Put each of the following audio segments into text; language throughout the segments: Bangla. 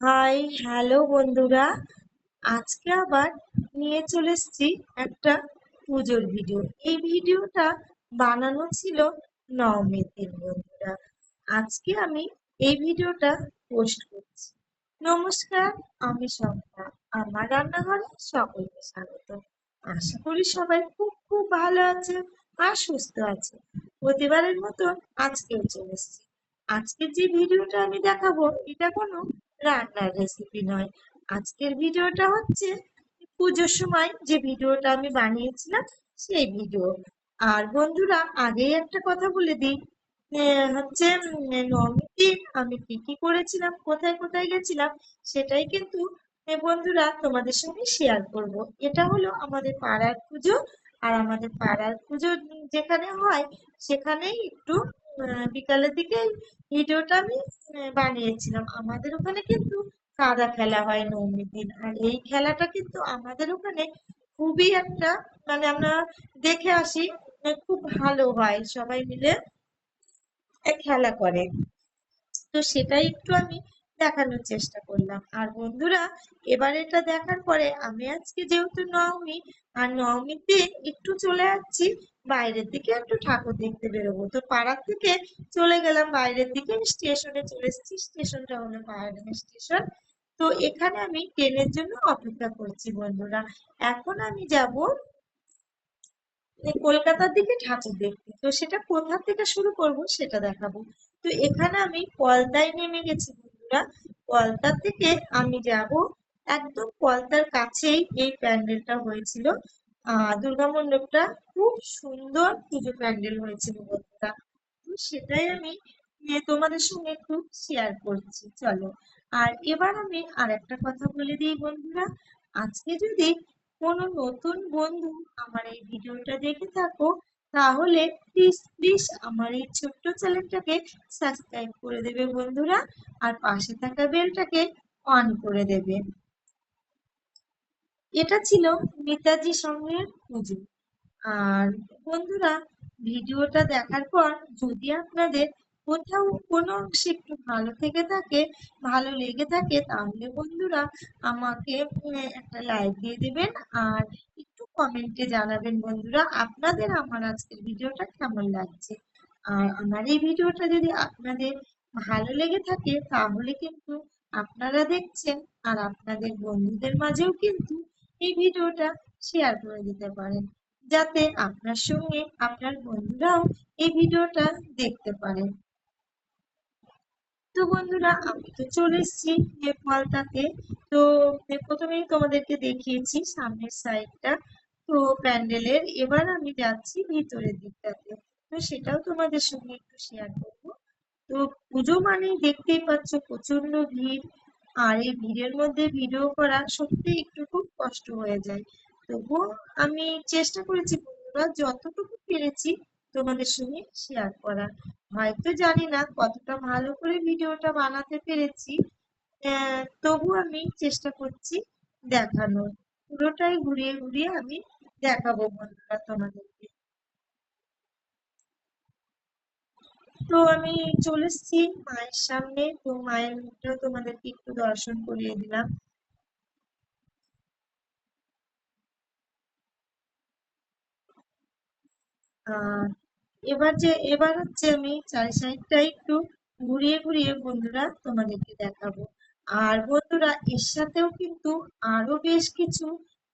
হাই, হ্যালো বন্ধুরা। আজকে আবার নিয়ে চলে এসেছি একটা পুজোর ভিডিও। এই ভিডিওটা বানানো ছিল নবমীর বন্ধুরা। আজকে আমি এই ভিডিওটা পোস্ট করছি। নমস্কার, আমি সন্ধ্যা আমার রান্নাঘরে সকলকে স্বাগত। আশা করি সবাই খুব খুব ভালো আছে আর সুস্থ আছে। প্রতিবারের মতো আজকেও চলে এসেছি। আজকের যে ভিডিওটা আমি দেখাবো, এটা কোনো রান্নার রেসিপি নয়। আজকের ভিডিওটা হচ্ছে পুজোর সময় যে ভিডিওটা আমি বানিয়েছিলাম, সেই ভিডিও। আর বন্ধুরা, আগেই একটা কথা বলে দিই। হচ্ছে নবমীর দিন আমি কি কি করেছিলাম, কোথায় কোথায় গেছিলাম, সেটাই কিন্তু বন্ধুরা তোমাদের সঙ্গে শেয়ার করব। এটা হলো আমাদের পাড়ার পুজো। আর আমাদের পাড়ার পুজো যেখানে হয়, সেখানেই একটু বিকালের দিকে ভিডিওটা আমি বানিয়েছিলাম। আমাদের ওখানে কিন্তু কাদা খেলা হয় নৌমির দিন। আর এই খেলাটা কিন্তু আমাদের ওখানে খুবই একটা মানে আমরা দেখে আসি খুব ভালো হয়। সবাই মিলে খেলা করে। তো সেটাই একটু আমি দেখানোর চেষ্টা করলাম। আর বন্ধুরা, এবার এটা দেখার পরে আমি আজকে যেহেতু নবমী আর নবমীর একটু চলে যাচ্ছি বাইরের দিকে একটু ঠাকুর দেখতে বেরোবো। তো পাড়ার থেকে চলে গেলাম, বাইরের দিকে স্টেশনে চলে এসেছি। স্টেশনটা হলো পাহাড়ি স্টেশন। তো এখানে আমি ট্রেনের জন্য অপেক্ষা করছি বন্ধুরা। এখন আমি যাব কলকাতার দিকে ঠাকুর দেখতে। তো সেটা কোথা থেকে শুরু করব সেটা দেখাবো। তো এখানে আমি পলতায় নেমে গেছি বন্ধুরা পলতা থেকে আমি যাব। একদম পলতার কাছেই এই প্যান্ডেলটা হয়েছিল। দুর্গা মণ্ডপটা খুব সুন্দর পুজো প্যান্ডেল হয়েছিল বন্ধুরা সেটাই আমি তোমাদের সঙ্গে একটু শেয়ার করছি। চলো। আর এবার আমি আর একটা কথা বলে দিই বন্ধুরা। আজকে যদি কোনো নতুন বন্ধু আমার এই ভিডিওটা দেখে থাকো তাহলে প্লিজ প্লিজ আমার এই ছোট্ট চ্যানেলটাকে সাবস্ক্রাইব করে দেবে বন্ধুরা। আর পাশে থাকা বেলটাকে অন করে দেবে। এটা ছিল নেতাজি সঙ্গের পুজো। আর বন্ধুরা, ভিডিওটা দেখার পর যদি আপনাদের কোথাও কোনো অংশে একটু ভালো থেকে থাকে, ভালো লেগে থাকে, তাহলে বন্ধুরা আমাকে একটা লাইক দিয়ে দেবেন। আর কমেন্টে জানাবেন বন্ধুরা। আপনাদের আমার আজকের ভিডিওটা কেমন লাগছে? আর আমার এই ভিডিওটা যদি আপনাদের ভালো লেগে থাকে, তাহলে কিন্তু আপনারা দেখছেন আর আপনাদের বন্ধুদের মাঝেও কিন্তু এই ভিডিওটা শেয়ার করে দিতে পারেন। যাতে আপনার সঙ্গে আপনার বন্ধুরাও এই ভিডিওটা দেখতে পারেন তো বন্ধুরা, আমি তো চলে এসেছি নেপালটাতে। তো প্রথমেই তোমাদেরকে দেখিয়েছি সামনের সাইডটা তো প্যান্ডেলের, এবার আমি যাচ্ছি ভিতরের দিকটাতে। তো সেটাও তোমাদের সঙ্গে একটু শেয়ার করব। তো পুজো মানেই দেখতেই পাচ্ছ প্রচণ্ড ভিড়, আর এই ভিড়ের মধ্যে ভিডিও করা সত্যি একটু খুব কষ্ট হয়ে যায়। তবুও আমি চেষ্টা করেছি বন্ধুরা, যতটুকু পেরেছি তোমাদের সঙ্গে শেয়ার করা। হয়তো জানি না কতটা ভালো করে ভিডিওটা বানাতে পেরেছি তবু আমি চেষ্টা করছি দেখানোর। পুরোটাই ঘুরিয়ে ঘুরিয়ে আমি দেখাবো বন্ধুরা তোমাদেরকে তো আমি চলে এসেছি মায়ের সামনে। তো মায়ের মুখটাও তোমাদেরকে একটু দর্শন করিয়ে দিলাম। এবার যে, এবার হচ্ছে আমি চারি সাইডটা একটু ঘুরিয়ে ঘুরিয়ে বন্ধুরা তোমাদেরকে দেখাবো। আর বন্ধুরা, এর সাথেও কিন্তু আরও বেশ কিছু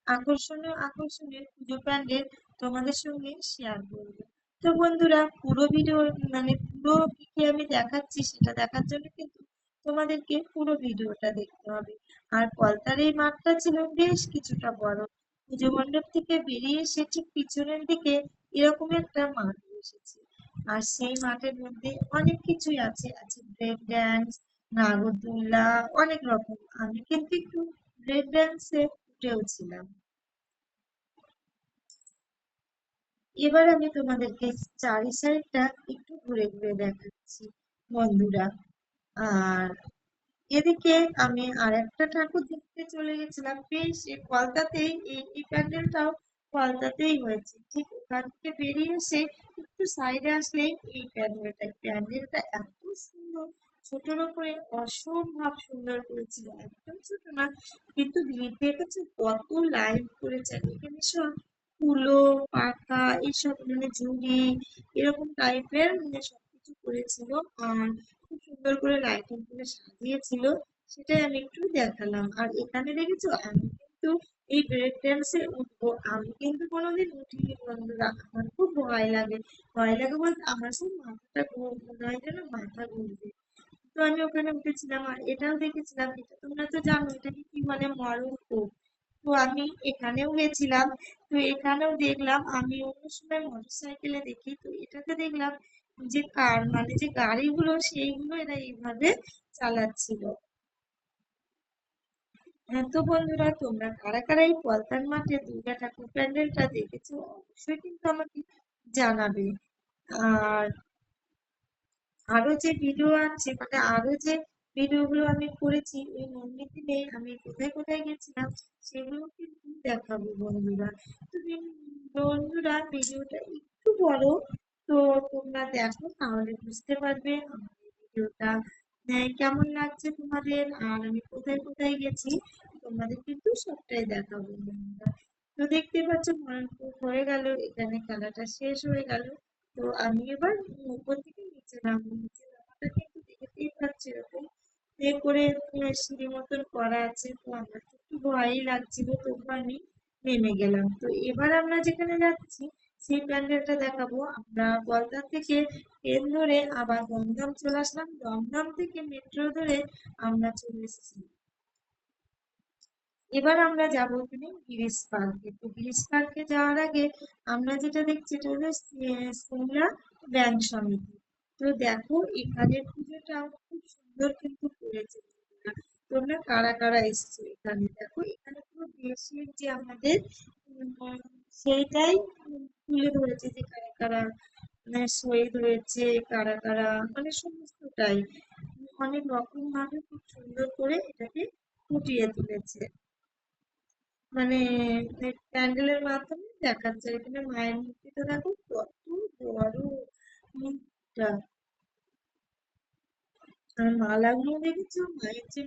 আকর্ষণীয় আকর্ষণীয় পুজো প্যান্ডেল তোমাদের সঙ্গে শেয়ার করব। তো বন্ধুরা, পুরো ভিডিও মানে পুরো কি আমি দেখাচ্ছি সেটা দেখার জন্য কিন্তু তোমাদেরকে পুরো ভিডিওটা দেখতে হবে। আর পলতার এই মাঠটা ছিল বেশ কিছুটা বড়। পুজো মণ্ডপ থেকে বেরিয়ে এসে ঠিক পিছনের দিকে এরকম একটা মাঠ বসেছে। আর সেই মাঠের মধ্যে অনেক কিছুই আছে। আছে ব্রেক ড্যান্স নাগরদোল্লা অনেক রকম। আমি কিন্তু একটু ব্রেক ড্যান্সে উঠেও ছিলাম এবার আমি তোমাদেরকে চারি সাইডটা একটু ঘুরে ঘুরে দেখাচ্ছি, বন্ধুরা। আর এদিকে আমি আর একটা ঠাকুর দেখতে চলে গেছিলাম। বেশ, এই কলকাতাতেই এই প্যান্ডেলটাও কলকাতাতেই হয়েছে। ঠিক ওখান থেকে বেরিয়ে এসে একটু সাইডে আসলেই এই প্যান্ডেলটা প্যান্ডেলটা এত সুন্দর। ছোটর উপরে অসম্ভব সুন্দর করেছিল। একদম ছোট না, কিন্তু ভিড় দেখেছ কত লাইন করেছে আর এখানে সব কুলো পাখা এইসব মানে ঝুড়ি এরকম টাইপের মানে সবকিছু করেছিল। আর খুব সুন্দর করে লাইটিং করে সাজিয়েছিল, সেটাই আমি একটু দেখালাম। আর এখানে দেখেছ, আমি কিন্তু এই ব্রেক ড্যান্সে উঠবো। আমি কিন্তু কোনোদিন উঠিনি, বন্ধুরা। আমার খুব ভয় লাগে। ভয় লাগে বলতে আমার সব মাথাটা মনে হয় যেন মাথা ঘুরবে। তো আমি ওখানে উঠেছিলাম আর এটাও দেখেছিলাম, এটা তোমরা তো জানো এটাকে কি বলে মরণ কূপ তো আমি এখানেও গেছিলাম, তো এখানেও দেখলাম, আমি অন্য সময় মোটর সাইকেলে দেখি, তো এটাতে দেখলাম যে কার মানে যে গাড়িগুলো, সেইগুলো এরা এইভাবে চালাচ্ছিল। হ্যাঁ তো বন্ধুরা, তোমরা কারা কারা এই পলতান মাঠে দুর্গা ঠাকুর প্যান্ডেলটা দেখেছ, অবশ্যই কিন্তু আমাকে জানাবে। আর আরও যে ভিডিও আছে মানে আরও যে ভিডিওগুলো আমি করেছি, ওই মন্দির দিনে আমি কোথায় কোথায় গেছিলাম, সেগুলো কিন্তু দেখাবো বন্ধুরা? তো বন্ধুরা, ভিডিওটা একটু বড়, তো তোমরা দেখো, তাহলে বুঝতে পারবে আমার ভিডিওটা। কেমন লাগছে তোমাদের? আর আমি কোথায় কোথায় গেছি, তোমাদের কিন্তু সবটাই দেখাবো বন্ধুরা। তো দেখতে পাচ্ছ মরণপুর হয়ে গেল, এখানে খেলাটা শেষ হয়ে গেল। তো আমি এবার উপর থেকে নিচে নামবো নিচে নামাটা কিন্তু দেখতেই পাচ্ছি এরকম করে সিঁড়ি মতন করা আছে, তো আমার একটু ভয়ই লাগছিল, তবু আমি নেমে গেলাম। তো এবার আমরা যেখানে যাচ্ছি, সেই প্যান্ডেলটা দেখাবো। আমরা গলদা থেকে ট্রেন ধরে আবার দমদম চলে আসলাম। দমদম থেকে মেট্রো ধরে আমরা চলে এসেছি। এবার আমরা যাব ওখানে গিরিশ পার্কে। তো গিরিশ পার্কে যাওয়ার আগে আমরা যেটা দেখছি, এটা হলো সিমলা ব্যাংক সমিতি। তো দেখো এখানে পুজোটা খুব সুন্দর কিন্তু করেছে তোমরা। কারা কারা এসছো এখানে? দেখো, এখানে পুরো দেশের যে আমাদের সেইটাই তুলে ধরেছে যে কারা কারা মানে শহীদ হয়েছে, কারা কারা মানে সমস্তটাই। অনেক রকম ভাবে খুব সুন্দর করে এটাকে ফুটিয়ে তুলেছে। মানে প্যান্ডেলের মাধ্যমে দেখাচ্ছে। এখানে মায়ের মূর্তিটা দেখো দেখেছ? মায়ের যে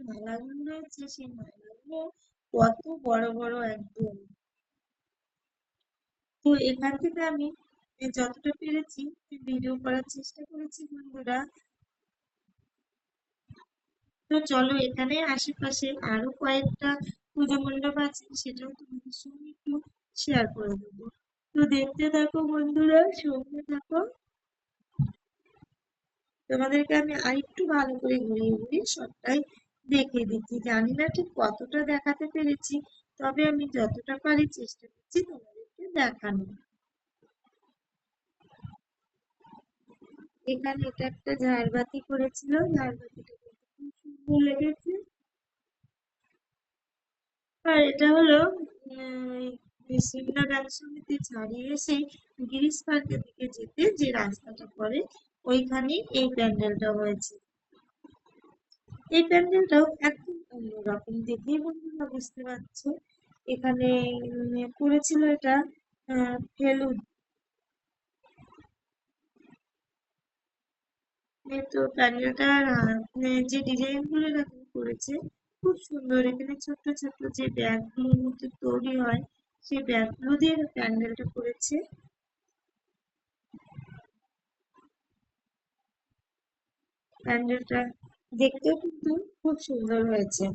রয়েছে, সেই কত বড় বড় একদম। তো এখান থেকে আমি যতটা পেরেছি ভিডিও করার চেষ্টা করেছি বন্ধুরা। তো চলো এখানে আশেপাশে আরও কয়েকটা পুজো মণ্ডপ আছে, সেটাও তোমাদের সঙ্গে একটু শেয়ার করে দেবো। তো দেখতে থাকো বন্ধুরা, সঙ্গে থাকো। তোমাদেরকে আমি আরেকটু ভালো করে ঘুরিয়ে ঘুরিয়ে সবটাই দেখিয়ে দিচ্ছি। জানি না ঠিক কতটা দেখাতে পেরেছি, তবে আমি যতটা পারি চেষ্টা করছি তোমাদেরকে দেখানো এখানে এটা একটা ঝাড়বাতি করেছিল, ঝাড়বাতিটা খুব সুন্দর লেগেছে। আর এটা হলো সিমলা ব্যাংক সমিতি ছাড়িয়ে এসে গিরিশ পার্কের দিকে যেতে যে রাস্তাটা পড়ে ওইখানে এই প্যান্ডেলটা হয়েছে। এই প্যান্ডেলটাও একদম অন্যরকম দেখেই বন্ধুরা বুঝতে পারছ। এখানে করেছিল এটা ফেলুদ। তো প্যান্ডেলটার যে ডিজাইনগুলো এরকম করেছে, খুব সুন্দর। এখানে ছোট্ট ছোট্ট যে ব্যাগগুলোর মধ্যে তৈরি হয়, সেই ব্যাগগুলো দিয়ে প্যান্ডেলটা করেছে। প্যান্ডেলটা দেখতেও কিন্তু খুব সুন্দর হয়েছে।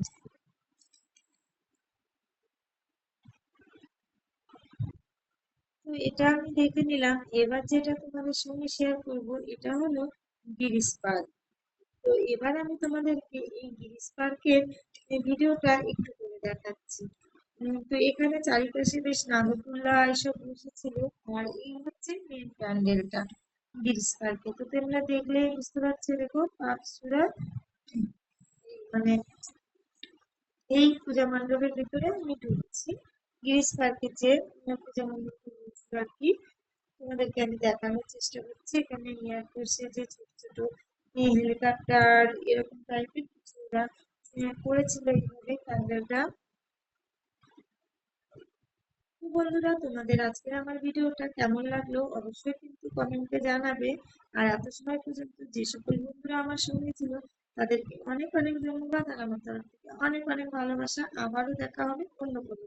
তো এটা আমি দেখে নিলাম। এবার যেটা তোমাদের সঙ্গে শেয়ার করব, এটা হলো গিরিশ পার্ক। তো এবার আমি তোমাদেরকে এই গিরিশ পার্কের ভিডিওটা একটু করে দেখাচ্ছি। তো এখানে চারিপাশে বেশ নাগরদোল্লা এসব বসেছিল। আর এই হচ্ছে মেন প্যান্ডেলটা। গিরিশ পার্কে তো তোমরা দেখলে বুঝতে পারছ দেখো পাপসুরা মানে এই পূজা মণ্ডপের ভিতরে আমি ঢুকছি। গিরিশ পার্কের যে পূজা মণ্ডপ আর কি, তোমাদেরকে আমি দেখানোর চেষ্টা করছি। এখানে এয়ারফোর্সে যে ছোট ছোট হেলিকপ্টার, এরকম টাইপের কিছু ওরা করেছিল এইভাবে প্যান্ডেলটা বন্ধুরা, তোমাদের আজকের আমার ভিডিওটা কেমন লাগল অবশ্যই কিন্তু কমেন্টে জানাবে। আর এত সময় পর্যন্ত যে সকল বন্ধুরা আমার সঙ্গে ছিল, তাদেরকে অনেক অনেক ধন্যবাদ। আর আমার তরফ থেকে অনেক অনেক ভালোবাসা। আবারও দেখা হবে অন্য কোনো